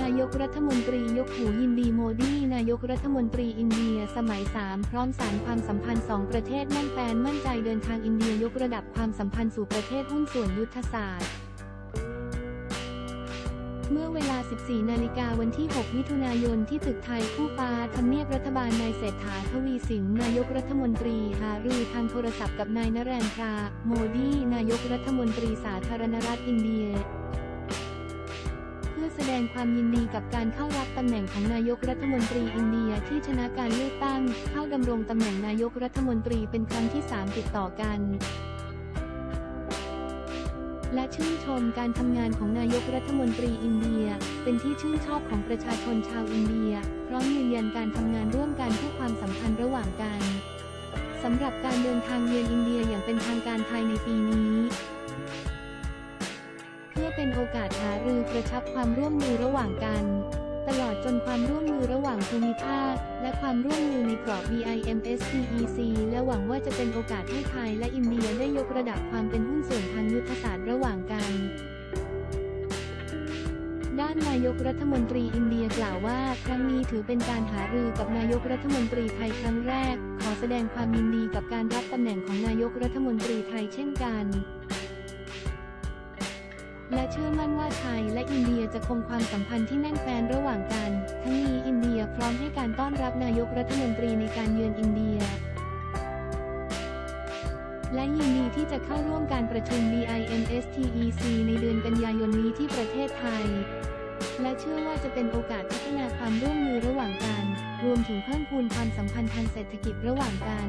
นายกรัฐมนตรียกหูยินดีโมดีนายกรัฐมนตรีอินเดียสมัย 3 พร้อมสารความสัมพันธ์สองประเทศแน่นแฟนมั่นใจเดินทางอินเดียยกระดับความสัมพันธ์สู่ประเทศหุ้นส่วนยุทธศาสตร์ เมื่อเวลา 14 นาฬิกาวันที่ 6 มิถุนายนที่ตึกไทยคู่ฟ้าทำเนียบรัฐบาลนายเศรษฐาทวีสินนายกรัฐมนตรีหารือทางโทรศัพท์กับนายนเรนทรา โมดี นายกรัฐมนตรีสาธารณรัฐอินเดีย พื่อแสดงความยินดีกับการเข้ารับตำแหน่งของนายกรัฐมนตรีอินเดียที่ชนะการเลือกตั้ง เข้าดำรงตำแหน่งนายกรัฐมนตรีเป็นครั้งที่ 3 ติดต่อกัน และชื่นชมการทำงานของนายกรัฐมนตรีอินเดีย เป็นที่ชื่นชอบของประชาชนชาวอินเดีย พร้อมยืนยันการทำงานร่วมกันเพื่อความสัมพันธ์ระหว่างกันสำหรับการเดินทางเยือนอินเดียอย่างเป็นทางการภายในปีนี้ เป็นโอกาสหารือกระชับความร่วมมือระหว่างกัน ตลอดจนความร่วมมือระหว่างภูมิภาค และความร่วมมือในกรอบ BIMSTEC และหวังว่าจะเป็นโอกาสให้ไทยและอินเดียได้ยกระดับความเป็นหุ้นส่วนทางยุทธศาสตร์ระหว่างกันด้านนายกรัฐมนตรีอินเดียกล่าวว่า ครั้งนี้ถือเป็นการหารือกับนายกรัฐมนตรีไทยครั้งแรก ขอแสดงความยินดีกับการรับตำแหน่งของนายกรัฐมนตรีไทยเช่นกัน และเชื่อมั่นว่าไทยและอินเดียจะคงความสัมพันธ์ที่แน่นแฟ้นระหว่างกัน ทั้งนี้อินเดียพร้อมให้การต้อนรับนายกรัฐมนตรีในการเยือนอินเดีย และยินดีที่จะเข้าร่วมการประชุม BIMSTEC ในเดือนกันยายนนี้ที่ประเทศไทย และเชื่อว่าจะเป็นโอกาสพัฒนาความร่วมมือระหว่างกัน รวมถึงเพิ่มพูนความสัมพันธ์ทางเศรษฐกิจระหว่างกัน